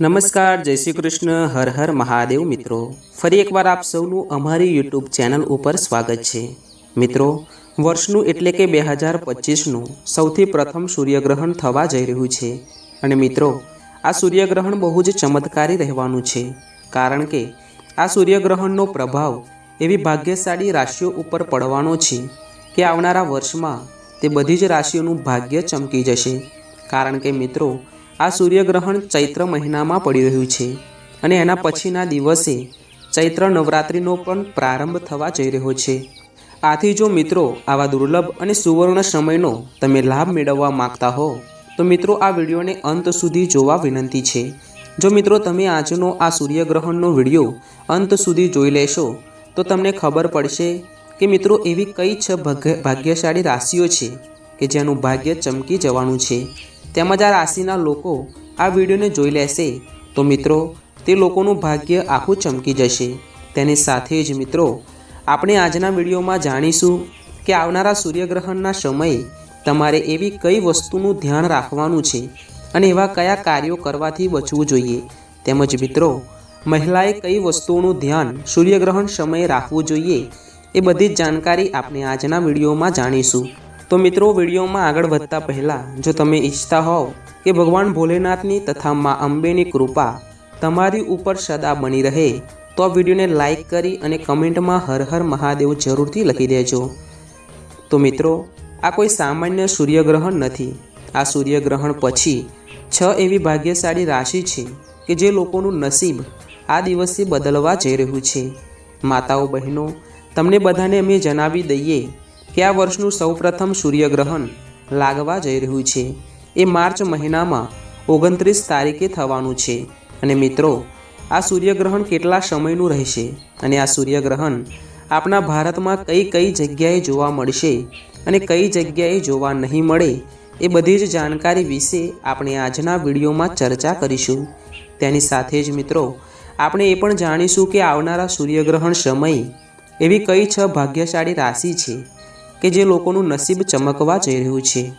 નમસ્કાર, જય શ્રી કૃષ્ણ, હર હર મહાદેવ મિત્રો. ફરી એકવાર આપ સૌનું અમારી યુટ્યુબ ચેનલ ઉપર સ્વાગત છે. મિત્રો, વર્ષનું એટલે કે બે હજાર પચીસનું સૌથી પ્રથમ સૂર્યગ્રહણ થવા જઈ રહ્યું છે. અને મિત્રો, આ સૂર્યગ્રહણ બહુ જ ચમત્કારી રહેવાનું છે. કારણ કે, આ સૂર્યગ્રહણનો પ્રભાવ એવી ભાગ્યશાળી રાશિઓ ઉપર પડવાનો છે કે આવનારા વર્ષમાં તે બધી જ રાશિઓનું ભાગ્ય ચમકી જશે. કારણ કે મિત્રો આ સૂર્યગ્રહણ ચૈત્ર મહિનામાં પડી રહ્યું છે અને એના પછીના દિવસે ચૈત્ર નવરાત્રિનો પણ પ્રારંભ થવા જઈ રહ્યો છે. આથી જો મિત્રો આવા દુર્લભ અને સુવર્ણ સમયનો તમે લાભ મેળવવા માંગતા હો, તો મિત્રો આ વિડીયોને અંત સુધી જોવા વિનંતી છે. જો મિત્રો તમે આજનો આ સૂર્યગ્રહણનો વીડિયો અંત સુધી જોઈ લેશો, તો તમને ખબર પડશે કે મિત્રો એવી કઈ છ ભાગ્યશાળી રાશિઓ છે કે જેનું ભાગ્ય ચમકી જવાનું છે. તેમજ આ રાશિના લોકો આ વિડીયોને જોઈ લેશે. તો મિત્રો, તે લોકોનું ભાગ્ય આખું ચમકી જશે. તેની સાથે જ મિત્રો, આપણે આજના વિડીયોમાં જાણીશું કે આવનારા સૂર્યગ્રહણના સમયે તમારે એવી કઈ વસ્તુનું ધ્યાન રાખવાનું છે અને એવા કયા કાર્યો કરવાથી બચવું જોઈએ. તેમજ મિત્રો, મહિલાએ કઈ વસ્તુઓનું ધ્યાન સૂર્યગ્રહણ સમયે રાખવું જોઈએ એ બધી જ જાણકારી આપણે આજના વિડીયોમાં જાણીશું. તો મિત્રો, વિડીયોમાં આગળ વધતા પહેલાં, જો તમે ઈચ્છતા હોવ કે ભગવાન ભોલેનાથની તથા મા અંબેની કૃપા તમારી ઉપર સદા બની રહે, તો આ વિડીયોને લાઈક કરી અને કમેન્ટમાં હર હર મહાદેવ જરૂરથી લખી દેજો. તો મિત્રો, આ કોઈ સામાન્ય સૂર્યગ્રહણ નથી. આ સૂર્યગ્રહણ પછી છ એવી ભાગ્યશાળી રાશિ છે કે જે લોકોનું નસીબ આ દિવસે બદલવા જઈ રહ્યું છે. માતાઓ બહેનો, તમને બધાને અમે જણાવી દઈએ કે આ વર્ષનું સૌપ્રથમ સૂર્યગ્રહણ લાગવા જઈ રહ્યું છે. એ માર્ચ મહિનામાં ઓગણત્રીસ તારીખે થવાનું છે. અને મિત્રો, આ સૂર્યગ્રહણ કેટલા સમયનું રહેશે? અને આ સૂર્યગ્રહણ આપણા ભારતમાં કઈ કઈ જગ્યાએ જોવા મળશે અને કઈ જગ્યાએ જોવા નહીં મળે એ બધી જ જાણકારી વિશે આપણે આજના વિડીયોમાં ચર્ચા કરીશું. તેની સાથે જ મિત્રો, આપણે એ પણ જાણીશું કે આવનારા સૂર્યગ્રહણ સમયે એવી કઈ છ ભાગ્યશાળી રાશિ છે. કે જે લોકોનું નસીબ ચમકવા જઈ રહ્યું છે.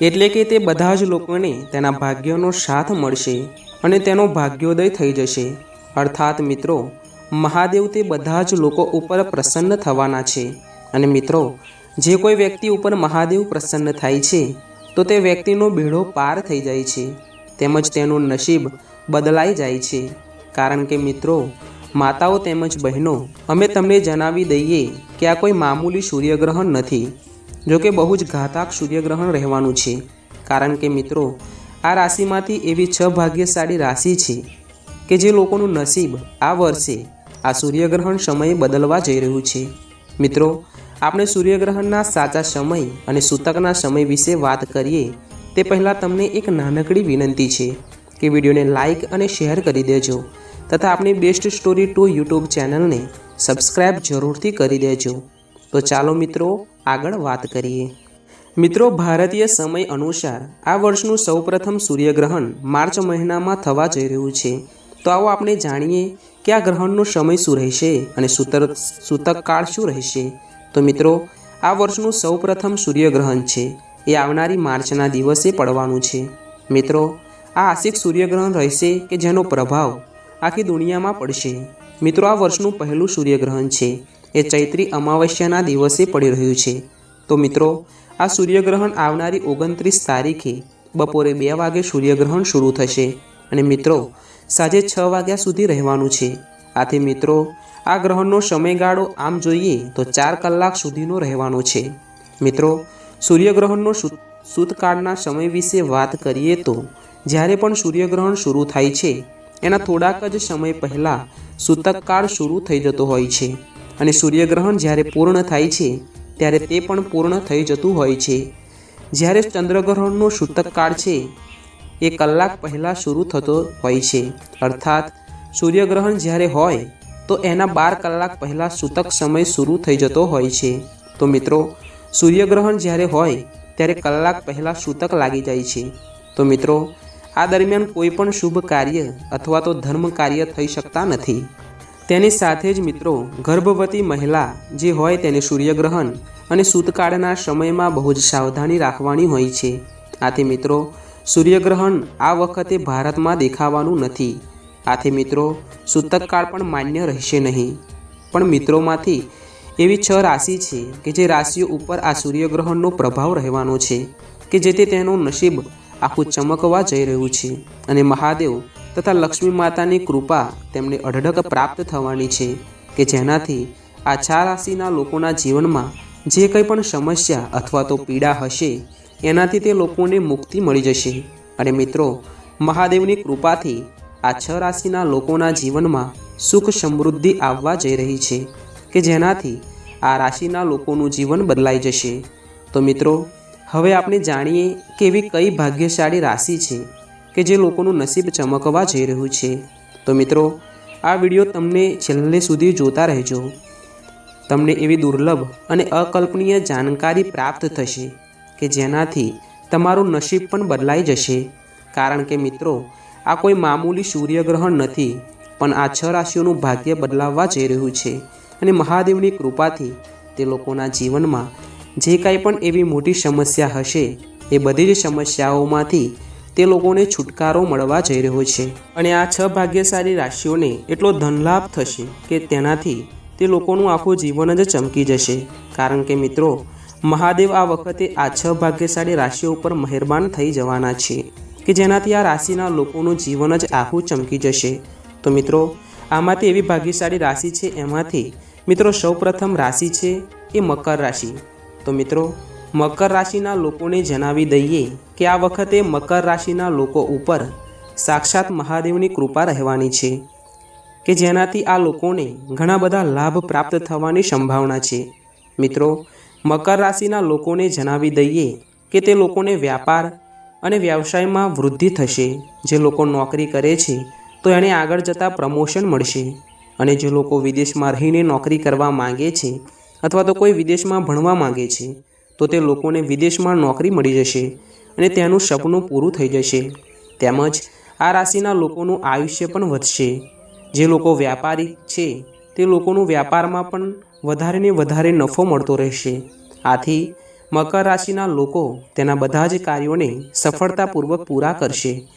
એટલે કે તે બધા જ લોકોને તેના ભાગ્યનો સાથ મળશે અને તેનો ભાગ્યોદય થઈ જશે. અર્થાત મિત્રો, મહાદેવ તે બધા જ લોકો ઉપર પ્રસન્ન થવાના છે. અને મિત્રો, જે કોઈ વ્યક્તિ ઉપર મહાદેવ પ્રસન્ન થાય છે, તો તે વ્યક્તિનો બેડો પાર થઈ જાય છે. તેમજ તેનું નસીબ બદલાઈ જાય છે. કારણ કે મિત્રો, માતાઓ તેમજ બહેનો, અમે તમને જણાવી દઈએ કે આ કોઈ મામૂલી સૂર્યગ્રહણ નથી જોકે બહુ જ ઘાતક સૂર્યગ્રહણ રહેવાનું છે. કારણ કે મિત્રો, આ રાશિમાંથી એવી છ ભાગ્યશાળી રાશિ છે કે જે લોકોનું નસીબ આ વર્ષે આ સૂર્યગ્રહણ સમયે બદલવા જઈ રહ્યું છે. મિત્રો, આપણે સૂર્યગ્રહણના સાચા સમય અને સૂતકના સમય વિશે વાત કરીએ, તે પહેલાં તમને એક નાનકડી વિનંતી છે કે વિડીયોને લાઇક અને શેર કરી દેજો તથા આપણી બેસ્ટ સ્ટોરી ટુ યુટ્યુબ ચેનલને સબસ્ક્રાઇબ જરૂરથી કરી દેજો. તો ચાલો મિત્રો આગળ વાત કરીએ. મિત્રો, ભારતીય સમય અનુસાર આ વર્ષનું સૌપ્રથમ સૂર્યગ્રહણ માર્ચ મહિનામાં થવા જઈ રહ્યું છે. તો આવો આપણે જાણીએ કે આ ગ્રહણનો સમય શું રહેશે અને સૂતર, સૂતક કાળ શું રહેશે. તો મિત્રો, આ વર્ષનું સૌપ્રથમ સૂર્યગ્રહણ છે. એ આવનારી માર્ચના દિવસે પડવાનું છે. મિત્રો, આ આશિક સૂર્યગ્રહણ રહેશે કે જેનો પ્રભાવ આખી દુનિયામાં પડશે? મિત્રો, આ વર્ષનું પહેલું સૂર્યગ્રહણ છે. એ ચૈત્રી અમાવસ્યાના દિવસે પડી રહ્યું છે. તો મિત્રો, આ સૂર્યગ્રહણ આવનારી ઓગણત્રીસ તારીખે બપોરે બે વાગે સૂર્યગ્રહણ શરૂ થશે. અને મિત્રો, સાંજે છ વાગ્યા સુધી રહેવાનું છે. આથી મિત્રો, આ ગ્રહણનો સમયગાળો આમ જોઈએ તો ચાર કલાક સુધીનો રહેવાનો છે. મિત્રો, સૂર્યગ્રહણનો સૂતકાળના સમય વિશે વાત કરીએ તો, જ્યારે પણ સૂર્યગ્રહણ શરૂ થાય છે એના થોડાક જ સમય પહેલાં સૂતકકાળ શરૂ થઈ જતો હોય છે અને સૂર્યગ્રહણ જ્યારે પૂર્ણ થાય છે, ત્યારે તે પણ પૂર્ણ થઈ જતું હોય છે. જ્યારે ચંદ્રગ્રહણનો સૂતકકાળ છે, એ કલાક પહેલાં શરૂ થતો હોય છે. અર્થાત, સૂર્યગ્રહણ જ્યારે હોય, તો એના બાર કલાક પહેલાં સૂતક સમય શરૂ થઈ જતો હોય છે. તો મિત્રો, સૂર્યગ્રહણ જ્યારે હોય, ત્યારે કલાક પહેલાં સૂતક લાગી જાય છે. તો મિત્રો આ દરમિયાન કોઈ પણ શુભ કાર્ય અથવા તો ધર્મ કાર્ય થઈ શકતા નથી. તેની સાથે જ મિત્રો, ગર્ભવતી મહિલા જે હોય તેને સૂર્યગ્રહણ અને સૂતકાળના સમયમાં બહુ જ સાવધાની રાખવાની હોય છે. આથી મિત્રો, સૂર્યગ્રહણ આ વખતે ભારતમાં દેખાવાનું નથી. આથી મિત્રો સૂતકકાળ પણ માન્ય રહેશે નહીં. પણ મિત્રોમાંથી એવી છ રાશિ છે કે જે રાશિઓ ઉપર આ સૂર્યગ્રહણનો પ્રભાવ રહેવાનો છે કે જેથી તેનું નસીબ આખું ચમકવા જઈ રહ્યું છે અને મહાદેવ તથા લક્ષ્મી માતાની કૃપા તેમને અઢળક પ્રાપ્ત થવાની છે કે જેનાથી આ ચાર રાશિના લોકોના જીવનમાં જે કંઈ પણ સમસ્યા અથવા તો પીડા હશે, એનાથી તે લોકોને મુક્તિ મળી જશે. અને મિત્રો, મહાદેવની કૃપાથી આ છ રાશિના લોકોના જીવનમાં સુખ સમૃદ્ધિ આવવા જઈ રહી છે કે જેનાથી આ રાશિના લોકોનું જીવન બદલાઈ જશે. તો મિત્રો હવે આપણે જાણીએ કે એવી કઈ ભાગ્યશાળી રાશિ છે કે જે લોકોનું નસીબ ચમકવા જઈ રહ્યું છે. તો મિત્રો, આ વીડિયો તમને છેલ્લે સુધી જોતા રહેજો. તમને એવી દુર્લભ અને અકલ્પનીય જાણકારી પ્રાપ્ત થશે કે જેનાથી તમારું નસીબ પણ બદલાઈ જશે. કારણ કે મિત્રો, આ કોઈ મામૂલી સૂર્યગ્રહણ નથી, પણ આ છ રાશિઓનું ભાગ્ય બદલાવવા જઈ રહ્યું છે અને મહાદેવની કૃપાથી તે લોકોના જીવનમાં જે કાંઈ પણ એવી મોટી સમસ્યા હશે, એ બધી જ સમસ્યાઓમાંથી તે લોકોને છુટકારો મળવા જઈ રહ્યો છે. અને આ છ ભાગ્યશાળી રાશિઓને એટલો ધનલાભ થશે કે તેનાથી તે લોકોનું આખું જીવન જ ચમકી જશે. કારણ કે મિત્રો, મહાદેવ આ વખતે આ છ ભાગ્યશાળી રાશિઓ ઉપર મહેરબાન થઈ જવાના છે કે જેનાથી આ રાશિના લોકોનું જીવન જ આખું ચમકી જશે. તો મિત્રો, આમાંથી એવી ભાગ્યશાળી રાશિ છે એમાંથી મિત્રો સૌપ્રથમ રાશિ છે એ મકર રાશિ. તો મિત્રો, મકર રાશિના લોકોને જણાવી દઈએ કે આ વખતે મકર રાશિના લોકો ઉપર સાક્ષાત મહાદેવની કૃપા રહેવાની છે, કે જેનાથી આ લોકોને ઘણા બધા લાભ પ્રાપ્ત થવાની સંભાવના છે. મિત્રો, મકર રાશિના લોકોને જણાવી દઈએ કે તે લોકોને વ્યાપાર અને વ્યવસાયમાં વૃદ્ધિ થશે. જે લોકો નોકરી કરે છે, તો એને આગળ જતાં પ્રમોશન મળશે અને જે લોકો વિદેશમાં રહીને નોકરી કરવા માંગે છે અથવા તો કોઈ વિદેશમાં ભણવા માંગે છે, તો તે લોકોને વિદેશમાં નોકરી મળી જશે અને તેનું સપનું પૂરું થઈ જશે. તેમજ આ રાશિના લોકોનું આયુષ્ય પણ વધશે. જે લોકો વ્યાપારી છે, તે લોકોનું વ્યાપારમાં પણ વધારે ને વધારે નફો મળતો રહેશે. આથી, મકર રાશિના લોકો તેના બધા જ કાર્યોને સફળતાપૂર્વક પૂરા કરશે.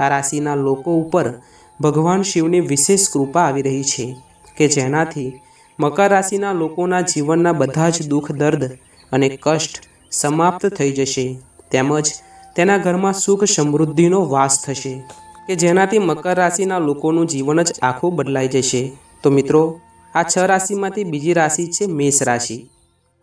આ રાશિના લોકો ઉપર ભગવાન શિવની વિશેષ કૃપા આવી રહી છે, કે જેનાથી મકર રાશિના લોકોના જીવનના બધા જ દુઃખ, દર્દ અને કષ્ટ સમાપ્ત થઈ જશે. તેમજ તેના ઘરમાં સુખ સમૃદ્ધિનો વાસ થશે. કે જેનાથી મકર રાશિના લોકોનું જીવન જ આખું બદલાઈ જશે. તો મિત્રો, આ છ રાશિમાંથી બીજી રાશિ છે મેષ રાશિ.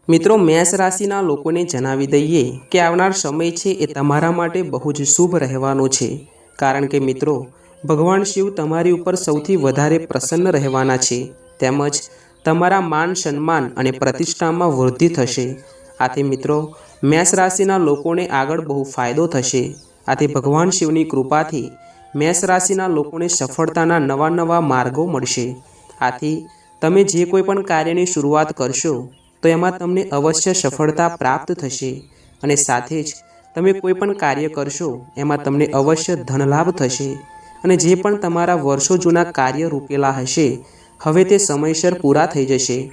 મિત્રો, મેષ રાશિના લોકોને જણાવી દઈએ કે આવનાર સમય છે એ તમારા માટે બહુ જ શુભ રહેવાનો છે. કારણ કે મિત્રો, ભગવાન શિવ તમારી ઉપર સૌથી વધારે પ્રસન્ન રહેવાના છે. તેમજ તમારા માન, સન્માન અને પ્રતિષ્ઠામાં વૃદ્ધિ થશે. આથી મિત્રો, મેષ રાશિના લોકોને આગળ બહુ ફાયદો થશે. આથી ભગવાન શિવની કૃપાથી મેષ રાશિના લોકોને સફળતાના નવા નવા માર્ગો મળશે. આથી તમે જે કોઈ પણ કાર્યની શરૂઆત કરશો, તો એમાં તમને અવશ્ય સફળતા પ્રાપ્ત થશે. અને સાથે જ તમે કોઈ પણ કાર્ય કરશો, એમાં તમને અવશ્ય ધનલાભ થશે. અને જે પણ તમારા વર્ષો જૂના કાર્ય રૂપેલા હશે હવે તે સમયસર પૂરા થઈ જશે.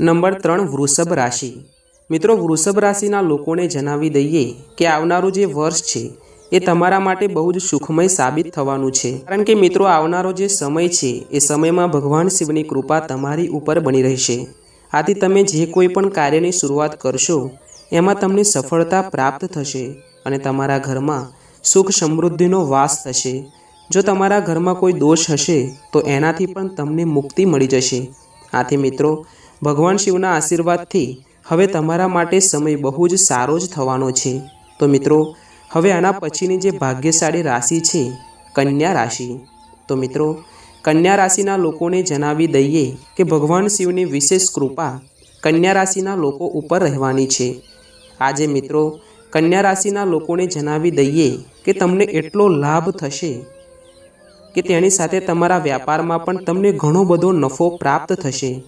નંબર ત્રણ, વૃષભ રાશિ. મિત્રો, વૃષભ રાશિના લોકોને જણાવી દઈએ કે આવનારું જે વર્ષ છે, એ તમારા માટે બહુ જ સુખમય સાબિત થવાનું છે. કારણ કે મિત્રો, આવનારો જે સમય છે, એ સમયમાં ભગવાન શિવની કૃપા તમારી ઉપર બની રહેશે. આથી તમે જે કોઈ પણ કાર્યની શરૂઆત કરશો, એમાં તમને સફળતા પ્રાપ્ત થશે અને તમારા ઘરમાં સુખ સમૃદ્ધિનો વાસ થશે. જો તમારા ઘરમાં કોઈ દોષ હશે, તો એનાથી પણ તમને મુક્તિ મળી જશે. આથી મિત્રો, ભગવાન શિવના આશીર્વાદથી હવે તમારા માટે સમય બહુ જ સારો જ થવાનો છે. તો મિત્રો, હવે આના પછીની જે ભાગ્યશાળી રાશિ છે, કન્યા રાશિ. તો મિત્રો, કન્યા રાશિના લોકોને જણાવી દઈએ કે ભગવાન શિવની વિશેષ કૃપા કન્યા રાશિના લોકો ઉપર રહેવાની છે. આજે મિત્રો, કન્યા રાશિના લોકોને જણાવી દઈએ કે તમને એટલો લાભ થશે કે તેની સાથે તમારા વ્યાપારમાં પણ તમને ઘણો બધો નફો પ્રાપ્ત થશે.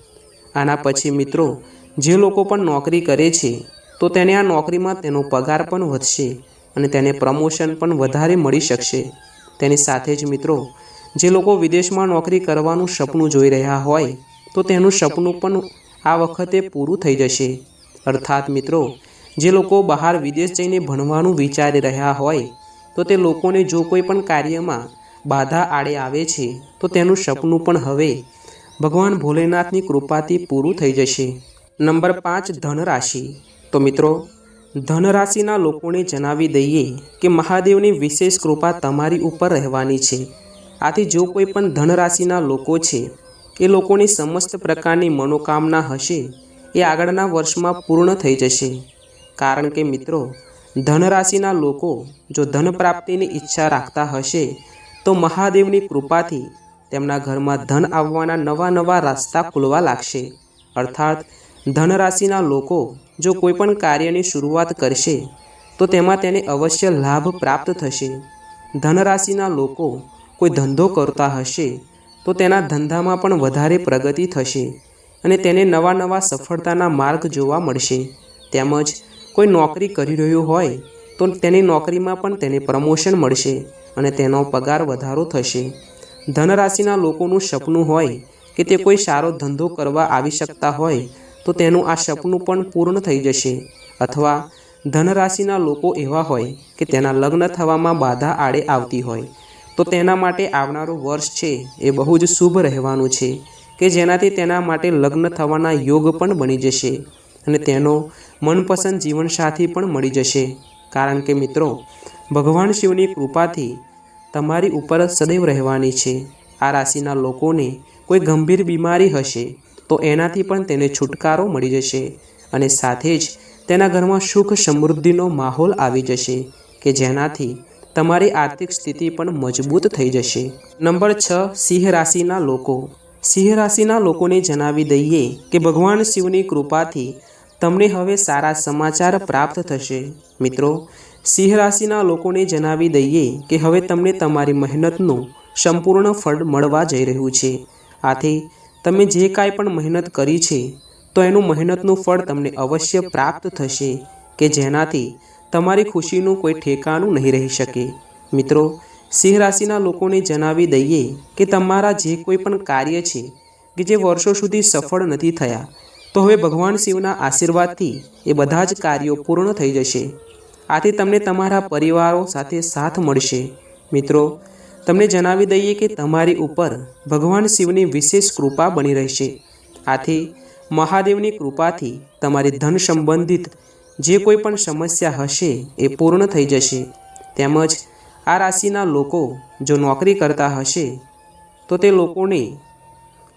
આના પછી મિત્રો, જે લોકો પણ નોકરી કરે છે, તો તેને આ નોકરીમાં તેનો પગાર પણ વધશે અને તેને પ્રમોશન પણ વધારે મળી શકશે. તેની સાથે જ મિત્રો, જે લોકો વિદેશમાં નોકરી કરવાનું સપનું જોઈ રહ્યા હોય, તો તેનું સપનું પણ આ વખતે પૂરું થઈ જશે. અર્થાત મિત્રો, જે લોકો બહાર વિદેશ જઈને ભણવાનું વિચારી રહ્યા હોય, તો તે લોકોને જો કોઈ પણ કાર્યમાં બાધા આડે આવે છે, તો તેનું સપનું પણ હવે. ભગવાન ભોલેનાથની કૃપાથી પૂરું થઈ જશે. નંબર પાંચ, ધનરાશિ. તો મિત્રો, ધનરાશિના લોકોને જણાવી દઈએ કે મહાદેવની વિશેષ કૃપા તમારી ઉપર રહેવાની છે. આથી જો કોઈ પણ ધનરાશિના લોકો છે, એ લોકોની સમસ્ત પ્રકારની મનોકામના હશે, એ આગળના વર્ષમાં પૂર્ણ થઈ જશે. કારણ કે મિત્રો, ધનરાશિના લોકો જો ધન પ્રાપ્તિની ઈચ્છા રાખતા હશે તો મહાદેવની કૃપાથી તેમના ઘરમાં ધન આવવાના નવા નવા રસ્તા ખુલવા લાગશે. અર્થાત, ધનરાશિના લોકો જો કોઈપણ કાર્યની શરૂઆત કરશે, તો તેમાં તેને અવશ્ય લાભ પ્રાપ્ત થશે. ધનરાશિના લોકો કોઈ ધંધો કરતા હશે, તો તેના ધંધામાં પણ વધારે પ્રગતિ થશે અને તેને નવા નવા સફળતાના માર્ગ જોવા મળશે. તેમજ, કોઈ નોકરી કરી રહ્યું હોય, તો તેની નોકરીમાં પણ તેને પ્રમોશન મળશે. અને તેનો પગાર વધારો થશે. ધનરાશિના લોકોનું સપનું હોય કે તે કોઈ સારો ધંધો કરવા આવી શકતા હોય, તો તેનું આ સપનું પણ પૂર્ણ થઈ જશે. અથવા ધનરાશિના લોકો એવા હોય કે તેના લગ્ન થવામાં બાધા આડે આવતી હોય, તો તેના માટે આવનારું વર્ષ છે એ બહુ જ શુભ રહેવાનું છે, કે જેનાથી તેના માટે લગ્ન થવાના યોગ પણ બની જશે અને તેનો મનપસંદ જીવનસાથી પણ મળી જશે. કારણ કે મિત્રો ભગવાન શિવની કૃપાથી તમારી ઉપર સદૈવ રહેવાની છે. આ રાશિના લોકોને કોઈ ગંભીર બીમારી હશે, તો એનાથી પણ તેને છુટકારો મળી જશે અને સાથે જ તેના ઘરમાં સુખ સમૃદ્ધિનો માહોલ આવી જશે કે જેનાથી તમારી આર્થિક સ્થિતિ પણ મજબૂત થઈ જશે. નંબર છ, સિંહ રાશિના લોકો. સિંહ રાશિના લોકોને જણાવી દઈએ કે ભગવાન શિવની કૃપાથી તમને હવે સારા સમાચાર પ્રાપ્ત થશે. મિત્રો સિંહ રાશિના લોકોને જણાવી દઈએ કે હવે તમને તમારી મહેનતનું સંપૂર્ણ ફળ મળવા જઈ રહ્યું છે. આથી, તમે જે કાંઈ પણ મહેનત કરી છે, તો એનું મહેનતનું ફળ તમને અવશ્ય પ્રાપ્ત થશે, કે જેનાથી તમારી ખુશીનું કોઈ ઠેકાણું નહીં રહી શકે. મિત્રો સિંહ રાશિના લોકોને જણાવી દઈએ કે તમારા જે કોઈ પણ કાર્ય છે, કે જે વર્ષો સુધી સફળ નથી થયા, તો હવે ભગવાન શિવના આશીર્વાદથી એ બધા જ કાર્યો પૂર્ણ થઈ જશે. આથી તમને તમારા પરિવારો સાથે સાથ મળશે. મિત્રો, તમને જણાવી દઈએ કે તમારી ઉપર ભગવાન શિવની વિશેષ કૃપા બની રહેશે. આથી, મહાદેવની કૃપાથી તમારી ધન સંબંધિત જે કોઈ પણ સમસ્યા હશે એ પૂર્ણ થઈ જશે. તેમજ, આ રાશિના લોકો જો નોકરી કરતા હશે, તો તે લોકોને,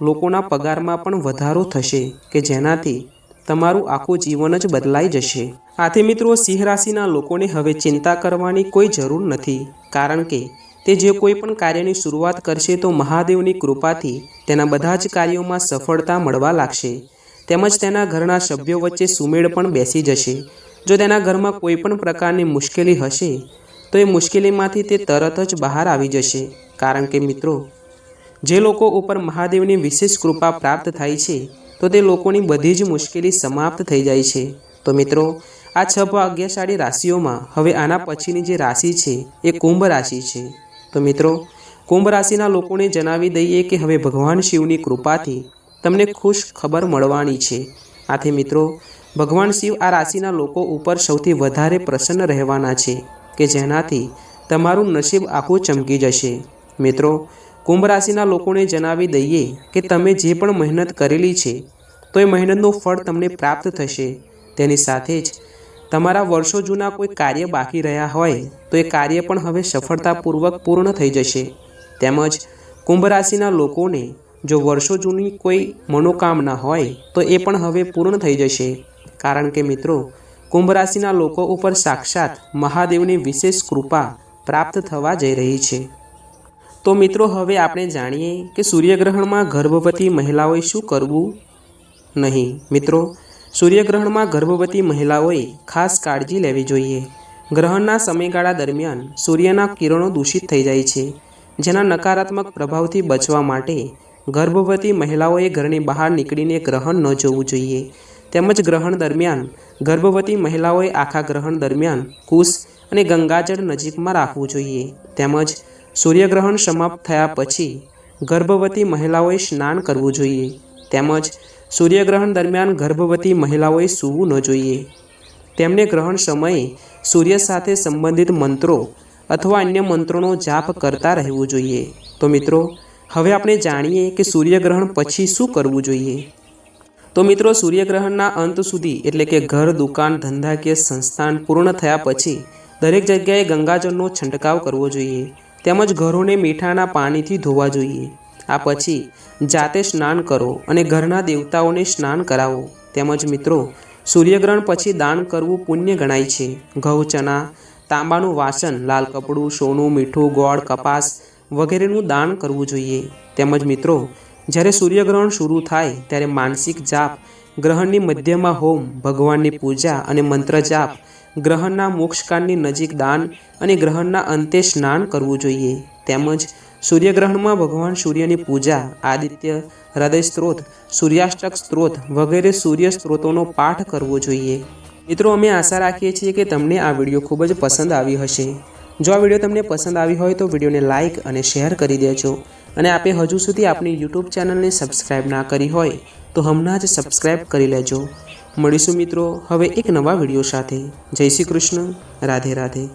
લોકોના પગારમાં પણ વધારો થશે કે જેનાથી તમારું આખું જીવન જ બદલાઈ જશે. આથી મિત્રો, સિંહ રાશિના લોકોને હવે ચિંતા કરવાની કોઈ જરૂર નથી. કારણ કે તે જે કોઈ પણ કાર્યની શરૂઆત કરશે તો મહાદેવની કૃપાથી તેના બધા જ કાર્યોમાં સફળતા મળવા લાગશે. તેમજ તેના ઘરના સભ્યો વચ્ચે સુમેળ પણ બેસી જશે. જો તેના ઘરમાં કોઈ પણ પ્રકારની મુશ્કેલી હશે, તો એ મુશ્કેલીમાંથી તે તરત જ બહાર આવી જશે. કારણ કે મિત્રો, જે લોકો ઉપર મહાદેવની વિશેષ કૃપા પ્રાપ્ત થાય છે તો તે લોકોની બધી જ મુશ્કેલી સમાપ્ત થઈ જાય છે. તો મિત્રો, આ છ ભાગ્યશાળી રાશિઓમાં હવે આના પછીની જે રાશિ છે, એ કુંભ રાશિ છે. તો મિત્રો, કુંભ રાશિના લોકોને જણાવી દઈએ કે હવે ભગવાન શિવની કૃપાથી તમને ખુશ ખબર મળવાની છે. આથી મિત્રો, ભગવાન શિવ આ રાશિના લોકો ઉપર સૌથી વધારે પ્રસન્ન રહેવાના છે, કે જેનાથી તમારું નસીબ આખું ચમકી જશે. મિત્રો કુંભ રાશિના લોકોને જણાવી દઈએ કે તમે જે પણ મહેનત કરેલી છે, તો એ મહેનતનું ફળ તમને પ્રાપ્ત થશે. તેની સાથે જ તમારા વર્ષો જૂના કોઈ કાર્ય બાકી રહ્યા હોય, તો એ કાર્ય પણ હવે સફળતાપૂર્વક પૂર્ણ થઈ જશે. તેમજ કુંભ રાશિના લોકોને જો વર્ષો જૂની કોઈ મનોકામના હોય, તો એ પણ હવે પૂર્ણ થઈ જશે. કારણ કે મિત્રો કુંભ રાશિના લોકો ઉપર સાક્ષાત મહાદેવની વિશેષ કૃપા પ્રાપ્ત થવા જઈ રહી છે. તો મિત્રો હવે આપણે જાણીએ કે સૂર્યગ્રહણમાં ગર્ભવતી મહિલાઓએ શું કરવું? નહીં, મિત્રો. સૂર્યગ્રહણમાં ગર્ભવતી મહિલાઓએ ખાસ કાળજી લેવી જોઈએ. ગ્રહણના સમયગાળા દરમિયાન સૂર્યના કિરણો દૂષિત થઈ જાય છે, જેના નકારાત્મક પ્રભાવથી બચવા માટે ગર્ભવતી મહિલાઓએ ઘરની બહાર નીકળીને ગ્રહણ ન જોવું જોઈએ. તેમજ ગ્રહણ દરમિયાન ગર્ભવતી મહિલાઓએ આખા ગ્રહણ દરમિયાન કુશ અને ગંગાજળ નજીકમાં રાખવું જોઈએ. તેમજ સૂર્યગ્રહણ સમાપ્ત થયા પછી ગર્ભવતી મહિલાઓએ સ્નાન કરવું જોઈએ. તેમજ સૂર્યગ્રહણ દરમિયાન ગર્ભવતી મહિલાઓએ સૂવું ન જોઈએ. તેમને ગ્રહણ સમયે સૂર્ય સાથે સંબંધિત મંત્રો અથવા અન્ય મંત્રોનો જાપ કરતા રહેવું જોઈએ. તો મિત્રો, હવે આપણે જાણીએ કે સૂર્યગ્રહણ પછી શું કરવું જોઈએ. તો મિત્રો, સૂર્યગ્રહણના અંત સુધી એટલે કે ઘર, દુકાન, ધંધાકીય સંસ્થાન પૂર્ણ થયા પછી દરેક જગ્યાએ ગંગાજળનો છંટકાવ કરવો જોઈએ. તેમજ ઘરોને મીઠાના પાણીથી ધોવા જોઈએ. આ પછી જાતે સ્નાન કરો અને ઘરના દેવતાઓને સ્નાન કરાવો. તેમજ મિત્રો, સૂર્યગ્રહણ પછી દાન કરવું પુણ્ય ગણાય છે. ઘઉં, ચણા, તાંબાનું વાસણ, લાલ કપડું, સોનું, મીઠું, ગોળ, કપાસ વગેરેનું દાન કરવું જોઈએ. તેમજ મિત્રો, જ્યારે સૂર્યગ્રહણ શરૂ થાય ત્યારે માનસિક જાપ, ગ્રહણની મધ્યમાં હોમ, ભગવાનની પૂજા અને મંત્ર જાપ ગ્રહણના મોક્ષકાળની નજીક દાન અને ગ્રહણના અંતે સ્નાન કરવું જોઈએ. તેમજ સૂર્યગ્રહણમાં ભગવાન સૂર્યની પૂજા, આદિત્ય, હૃદય સ્ત્રોત, સૂર્યાષ્ટક સ્ત્રોત વગેરે સૂર્ય સ્ત્રોતોનો પાઠ કરવો જોઈએ. મિત્રો, અમે આશા રાખીએ છીએ કે તમને આ વીડિયો ખૂબ જ પસંદ આવી હશે. જો આ વીડિયો તમને પસંદ આવી હોય તો વિડીયોને લાઇક અને શેર કરી દેજો. અને આપે હજુ સુધી આપણી યુટ્યુબ ચેનલને સબસ્ક્રાઇબ ના કરી હોય તો હમણાં જ સબસ્ક્રાઇબ કરી લેજો. મળીશું મિત્રો. હવે એક નવા વીડિયો સાથે. જય શ્રી કૃષ્ણ. રાધે રાધે.